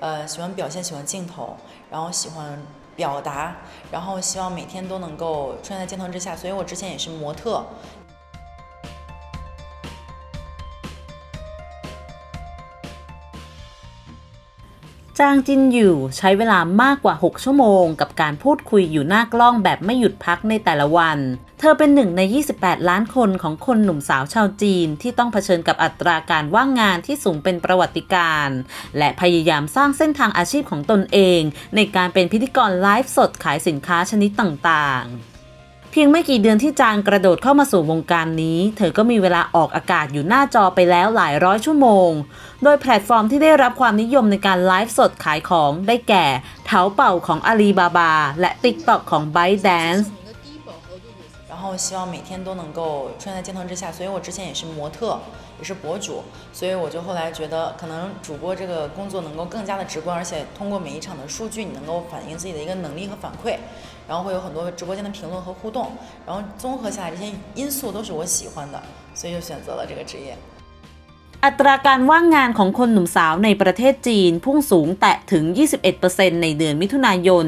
呃，喜欢表现，喜欢镜头，然后喜欢表达，然后希望每天都能够出现在镜头之下。所以我之前也是模特。 จางจินอยู่ใช้เวลามากกว่า 6 ชั่วโมง กับการพูดคุยอยู่หน้ากล้องแบบไม่หยุดพักในแต่ละวัน เธอเป็นหนึ่งใน 28 ล้านคนของคนหนุ่มสาวชาวจีน ที่ต้องเผชิญกับอัตราการว่างงานที่สูงเป็นประวัติการณ์และพยายามสร้างเส้นทางอาชีพของตนเอง ในการเป็นพิธีกรไลฟ์สดขายสินค้าชนิดต่างๆ เพียงไม่กี่เดือนที่จางกระโดดเข้ามาสู่วงการนี้ เธอก็มีเวลาออกอากาศอยู่หน้าจอไปแล้วหลายร้อยชั่วโมง โดยแพลตฟอร์มที่ได้รับความนิยมในการไลฟ์สดขายของได้แก่เถาเป่าของอาลีบาบาและ TikTok ของ ByteDance 然后希望每天都能够出现在镜头之下，所以我之前也是模特，也是博主，所以我就后来觉得，可能主播这个工作能够更加的直观，而且通过每一场的数据，你能够反映自己的一个能力和反馈，然后会有很多直播间的评论和互动，然后综合下来这些因素都是我喜欢的，所以就选择了这个职业。 อัตราการว่างงานของคนหนุ่มสาวในประเทศจีนพุ่งสูงแตะถึง 21%ในเดือนมิถุนายน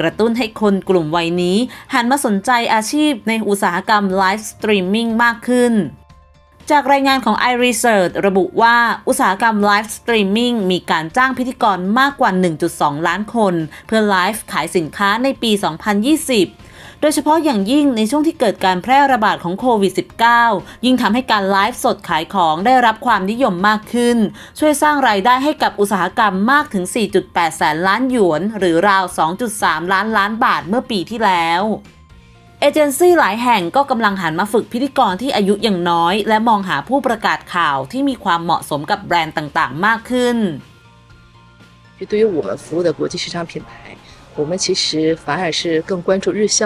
กระตุ้นให้คนกลุ่มวัยนี้ หันมาสนใจอาชีพในอุตสาหกรรมไลฟ์สตรีมมิ่งมากขึ้นจากรายงานของ iResearch ระบุว่าอุตสาหกรรมไลฟ์สตรีมมิ่งมีการจ้างพิธีกรมากกว่า 1.2 ล้านคน เพื่อไลฟ์ขายสินค้าในปี 2020 ดยเฉพาะอย่างยิ่งในช่วงที่เกิดการแพร่ระบาดของโควิด -19 ยิ่งทำให้การไลฟ์สดขายของได้รับความนิยมมากขึ้น ช่วยสร้างรายได้ให้กับอุตสาหกรรมมากถึง 4.8 แสนล้านหยวน หรือราว 2.3 ล้านล้านบาทเมื่อปีที่แล้ว เอเจนซี่หลายแห่งก็กำลังหันมาฝึกพิธีกรที่อายุยังน้อย และมองหาผู้ประกาศข่าวที่มีความเหมาะสมกับแบรนด์ต่างๆ มากขึ้น 就对于我们服务的国际市场品牌，我们其实反而是更关注日销，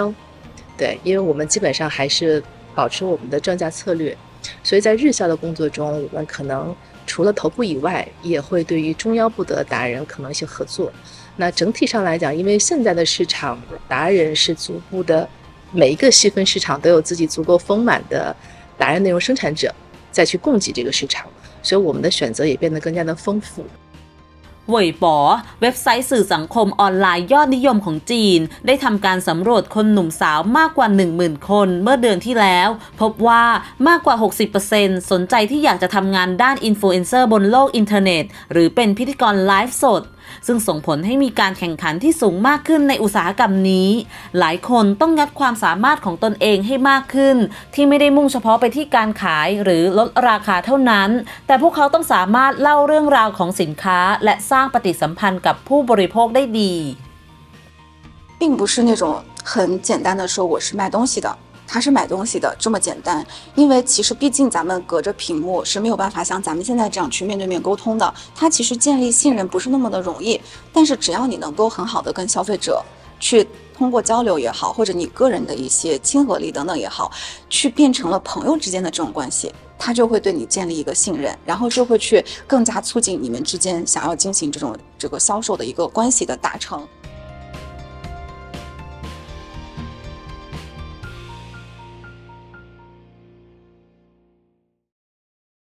对，因为我们基本上还是保持我们的正价策略，所以在日销的工作中，我们可能除了头部以外，也会对于中腰部的达人可能一些合作。那整体上来讲，因为现在的市场达人是逐步的，每一个细分市场都有自己足够丰满的达人内容生产者再去供给这个市场，所以我们的选择也变得更加的丰富。 เว่ยป๋อเว็บไซต์สื่อสังคมออนไลน์ยอดนิยมของจีน ได้ทำการสำรวจคนหนุ่มสาวมากกว่า 10,000 คนเมื่อเดือนที่แล้ว พบว่ามากกว่า 60%สนใจที่อยากจะทำงานด้านอินฟลูเอนเซอร์บนโลกอินเทอร์เน็ต หรือเป็นพิธีกรไลฟ์สด ซึ่งส่งผลให้มีการแข่งขันที่สูงมากขึ้นในอุตสาหกรรมนี้ หลายคนต้องงัดความสามารถของตนเองให้มากขึ้น ที่ไม่ได้มุ่งเฉพาะไปที่การขายหรือลดราคาเท่านั้น แต่พวกเขาต้องสามารถเล่าเรื่องราวของสินค้า และสร้างปฏิสัมพันธ์กับผู้บริโภคได้ดี 并不是那种很简单的说我是卖东西的， 他是买东西的这么简单。因为其实毕竟咱们隔着屏幕是没有办法像咱们现在这样去面对面沟通的，他其实建立信任不是那么的容易。但是只要你能够很好的跟消费者去通过交流也好，或者你个人的一些亲和力等等也好，去变成了朋友之间的这种关系，他就会对你建立一个信任，然后就会去更加促进你们之间想要进行这种这个销售的一个关系的达成。